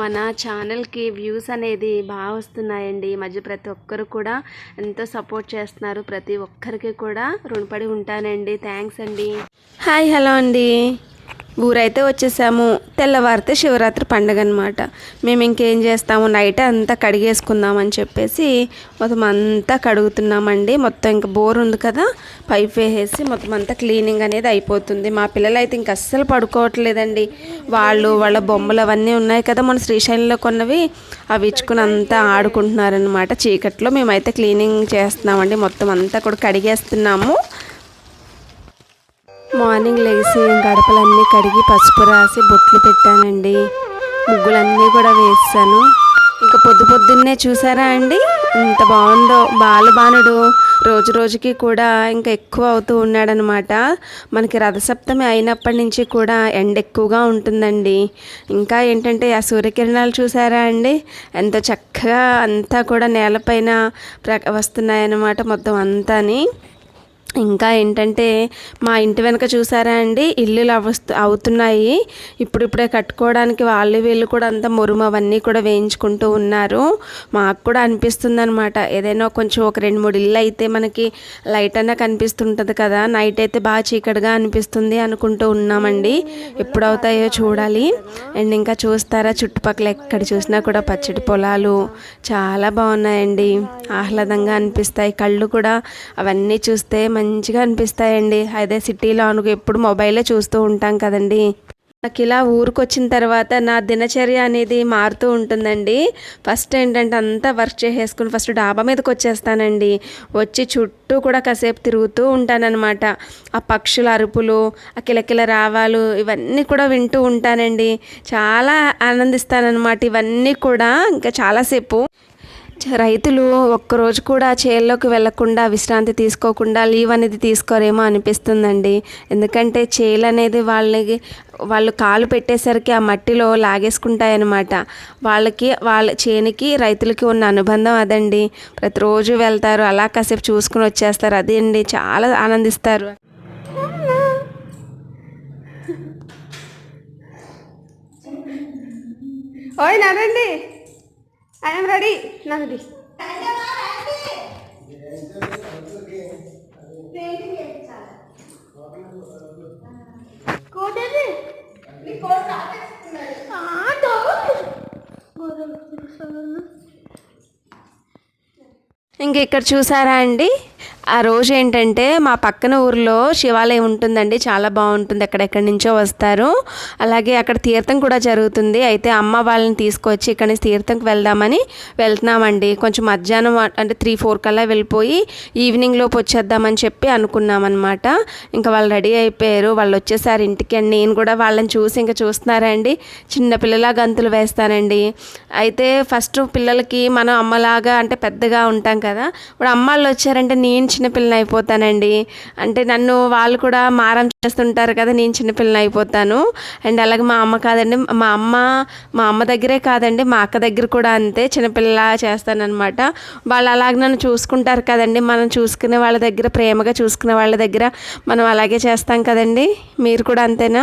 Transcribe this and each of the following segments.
మన ఛానల్కి వ్యూస్ అనేది బాగా వస్తున్నాయండి. ఈ మధ్య ప్రతి ఒక్కరు కూడా ఎంతో సపోర్ట్ చేస్తున్నారు. ప్రతి ఒక్కరికి కూడా రుణపడి ఉంటానండి. థ్యాంక్స్ అండి. హాయ్ హలో అండి. ఊరైతే వచ్చేసాము. తెల్లవారితే శివరాత్రి పండుగ అనమాట మేము ఇంకేం చేస్తాము? నైట్ అంతా కడిగేసుకుందాం అని చెప్పేసి మొత్తం అంతా కడుగుతున్నామండి. మొత్తం ఇంకా బోర్ ఉంది కదా పైప్ వేసేసి మొత్తం అంతా క్లీనింగ్ అనేది అయిపోతుంది. మా పిల్లలు అయితే ఇంక అస్సలు పడుకోవట్లేదండి. వాళ్ళు వాళ్ళ బొమ్మలు అవన్నీ ఉన్నాయి కదా మన శ్రీశైలంలో కొన్నవి అవి ఇచ్చుకుని అంతా ఆడుకుంటున్నారనమాట చీకట్లో మేమైతే క్లీనింగ్ చేస్తున్నామండి. మొత్తం అంతా కూడా కడిగేస్తున్నాము. మార్నింగ్ లేచి గడపలన్నీ కడిగి పసుపు రాసి బొట్లు పెట్టానండి. ముగ్గులన్నీ కూడా వేసాను ఇంకా పొద్దు పొద్దున్నే చూసారా అండి? ఎంత బాగుందో. బాలబానుడు రోజు రోజుకి కూడా ఇంకా ఎక్కువ అవుతూ ఉన్నాడనమాట. మనకి రథసప్తమి అయినప్పటి నుంచి కూడా ఎండ ఎక్కువగా ఉంటుందండి. ఇంకా ఏంటంటే ఆ సూర్యకిరణాలు చూసారా అండి? ఎంతో చక్కగా అంతా కూడా నేలపైన ప్ర వస్తున్నాయన్నమాట మొత్తం అంతాని. ఇంకా ఏంటంటే మా ఇంటి వెనక చూసారా అండి? ఇల్లులు అవస్తు అవుతున్నాయి. ఇప్పుడిప్పుడే కట్టుకోవడానికి వాళ్ళు వీళ్ళు కూడా అంతా మురుము అవన్నీ కూడా వేయించుకుంటూ ఉన్నారు. మాకు కూడా అనిపిస్తుంది అనమాట ఏదైనా కొంచెం ఒక రెండు మూడు ఇల్లు అయితే మనకి లైట్ అన్నా కనిపిస్తుంటుంది కదా. నైట్ అయితే బాగా చీకటిగా అనిపిస్తుంది అనుకుంటూ ఉన్నామండి. ఎప్పుడు అవుతాయో చూడాలి. అండ్ ఇంకా చూస్తారా చుట్టుపక్కల ఎక్కడ చూసినా కూడా పచ్చడి పొలాలు చాలా బాగున్నాయండి. ఆహ్లాదంగా అనిపిస్తాయి. కళ్ళు కూడా అవన్నీ చూస్తే మంచి మంచిగా అనిపిస్తాయండి. అదే సిటీలో అనుకు ఎప్పుడు మొబైలే చూస్తూ ఉంటాం కదండి. నాకు ఇలా ఊరికి వచ్చిన తర్వాత నా దినచర్య అనేది మారుతూ ఉంటుందండి. ఫస్ట్ ఏంటంటే అంతా వర్క్ చేసేసుకుని ఫస్ట్ డాబా మీదకి వచ్చేస్తానండి. వచ్చి చుట్టూ కూడా కాసేపు తిరుగుతూ ఉంటానన్నమాట. ఆ పక్షుల అరుపులు ఆ కిలకిల రావాలు ఇవన్నీ కూడా వింటూ ఉంటానండి. చాలా ఆనందిస్తానన్నమాట. ఇవన్నీ కూడా ఇంకా చాలాసేపు రైతులు ఒక్కరోజు కూడా చేల్లోకి వెళ్ళకుండా విశ్రాంతి తీసుకోకుండా లీవ్ అనేది తీసుకోరేమో అనిపిస్తుందండి. ఎందుకంటే చేలు అనేది వాళ్ళకి వాళ్ళు కాలు పెట్టేసరికి ఆ మట్టిలో లాగేసుకుంటాయన్నమాట. వాళ్ళకి వాళ్ళ చేనికి రైతులకి ఉన్న అనుబంధం అదండి. ప్రతిరోజు వెళ్తారు అలా కాసేపు చూసుకుని వచ్చేస్తారు. అదే అండి చాలా ఆనందిస్తారు. ఓయ్ నడండి ఐఎమ్ రెడీ నడండి ఇంక ఇక్కడ చూసారా అండి? ఆ రోజు ఏంటంటే మా పక్కన ఊర్లో శివాలయం ఉంటుందండి. చాలా బాగుంటుంది. ఎక్కడెక్కడి నుంచో వస్తారు. అలాగే అక్కడ తీర్థం కూడా జరుగుతుంది. అయితే అమ్మ వాళ్ళని తీసుకొచ్చి ఇక్కడ నుంచి తీర్థంకి వెళ్దామని వెళ్తున్నామండి. కొంచెం మధ్యాహ్నం అంటే త్రీ ఫోర్ కల్లా వెళ్ళిపోయి ఈవినింగ్ లోపు వచ్చేద్దామని చెప్పి అనుకున్నామన్నమాట. ఇంకా వాళ్ళు రెడీ అయిపోయారు. వాళ్ళు వచ్చేసారు ఇంటికి అండి. నేను కూడా వాళ్ళని చూసి ఇంకా చూస్తున్నారండి చిన్నపిల్లలా చిన్న పిల్లలా గంతులు వేస్తానండి. అయితే ఫస్ట్ పిల్లలకి మనం అమ్మలాగా అంటే పెద్దగా ఉంటాం కదా. ఇప్పుడు అమ్మాళ్ళు వచ్చారంటే నేను చిన్నపిల్లని అయిపోతానండి. అంటే నన్ను వాళ్ళు కూడా మారం చేస్తుంటారు కదా నేను చిన్నపిల్లని అయిపోతాను. అండ్ అలాగే మా అమ్మ కాదండి మా అమ్మ మా అమ్మ దగ్గరే కాదండి మా అక్క దగ్గర కూడా అంతే చిన్నపిల్ల చేస్తానన్నమాట. వాళ్ళు అలాగే నన్ను చూసుకుంటారు కదండి మనం చూసుకునే వాళ్ళ దగ్గర ప్రేమగా చూసుకునే వాళ్ళ దగ్గర మనం అలాగే చేస్తాం కదండి. మీరు కూడా అంతేనా?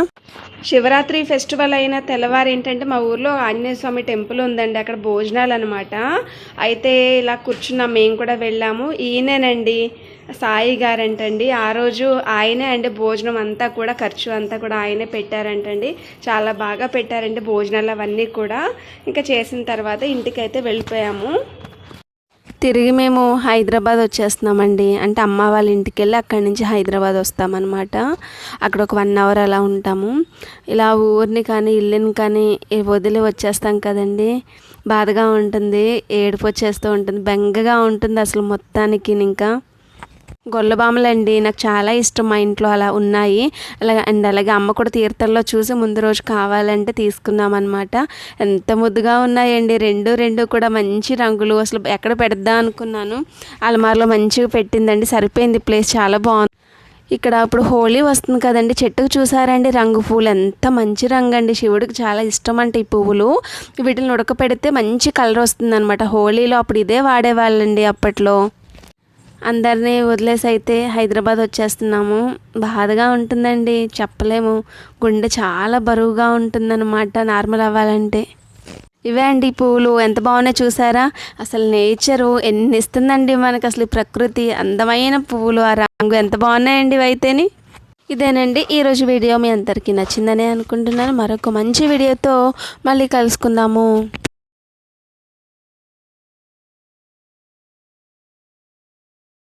శివరాత్రి ఫెస్టివల్ అయిన తెల్లవారు ఏంటంటే మా ఊర్లో ఆంజనేయ స్వామి టెంపుల్ ఉందండి అక్కడ భోజనాలు అనమాట అయితే ఇలా కూర్చున్నాం మేము కూడా వెళ్ళాము. ఈయనేనండి సాయి గారంటండి. ఆ రోజు ఆయనే అండి భోజనం అంతా కూడా ఖర్చు అంతా కూడా ఆయనే పెట్టారంటండి. చాలా బాగా పెట్టారండి భోజనాలు అవన్నీ కూడా. ఇంకా చేసిన తర్వాత ఇంటికైతే వెళ్ళిపోయాము. తిరిగి మేము హైదరాబాద్ వచ్చేస్తున్నామండి. అంటే అమ్మ వాళ్ళ ఇంటికి వెళ్ళి అక్కడి నుంచి హైదరాబాద్ వస్తామన్నమాట. అక్కడ ఒక వన్ అవర్ అలా ఉంటాము. ఇలా ఊరిని కానీ ఇల్లుని కానీ వదిలి వచ్చేస్తాం కదండి. బాధగా ఉంటుంది ఏడుపు వచ్చేస్తూ ఉంటుంది బెంగగా ఉంటుంది అసలు మొత్తానికి ఇంకా. గొల్లబామలండి. నాకు చాలా ఇష్టం మా ఇంట్లో అలా ఉన్నాయి. అలాగే అండ్ అలాగే అమ్మ కూడా తీర్థంలో చూసి ముందు రోజు కావాలంటే తీసుకున్నాం అనమాట ఎంత ముద్దుగా ఉన్నాయండి. రెండు రెండు కూడా మంచి రంగులు. అసలు ఎక్కడ పెడదాం అనుకున్నాను. అలమారలో మంచిగా పెట్టిందండి. సరిపోయింది. ప్లేస్ చాలా బాగుంది. ఇక్కడ ఇప్పుడు హోలీ వస్తుంది కదండి. చెట్టుకు చూసారండి. రంగు పూలు ఎంత మంచి రంగు అండి శివుడికి చాలా ఇష్టం అంటే ఈ పువ్వులు. వీటిని ఉడకపెడితే మంచి కలర్ వస్తుంది అనమాట హోలీలో అప్పుడు ఇదే వాడేవాళ్ళండి అప్పట్లో. అందరినీ వదిలేసి అయితే హైదరాబాద్ వచ్చేస్తున్నాము. బాధగా ఉంటుందండి చెప్పలేము. గుండె చాలా బరువుగా ఉంటుందన్నమాట నార్మల్ అవ్వాలంటే. ఇవే అండి పూలు ఎంత బాగున్నాయి చూసారా? అసలు నేచరు ఎన్ని ఇస్తుందండి మనకు అసలు ప్రకృతి. అందమైన పువ్వులు ఆ రంగు ఎంత బాగున్నాయండి ఇవైతేని ఇదేనండి ఈరోజు వీడియో. మీ అందరికీ నచ్చిందనే అనుకుంటున్నాను. మరొక మంచి వీడియోతో మళ్ళీ కలుసుకుందాము.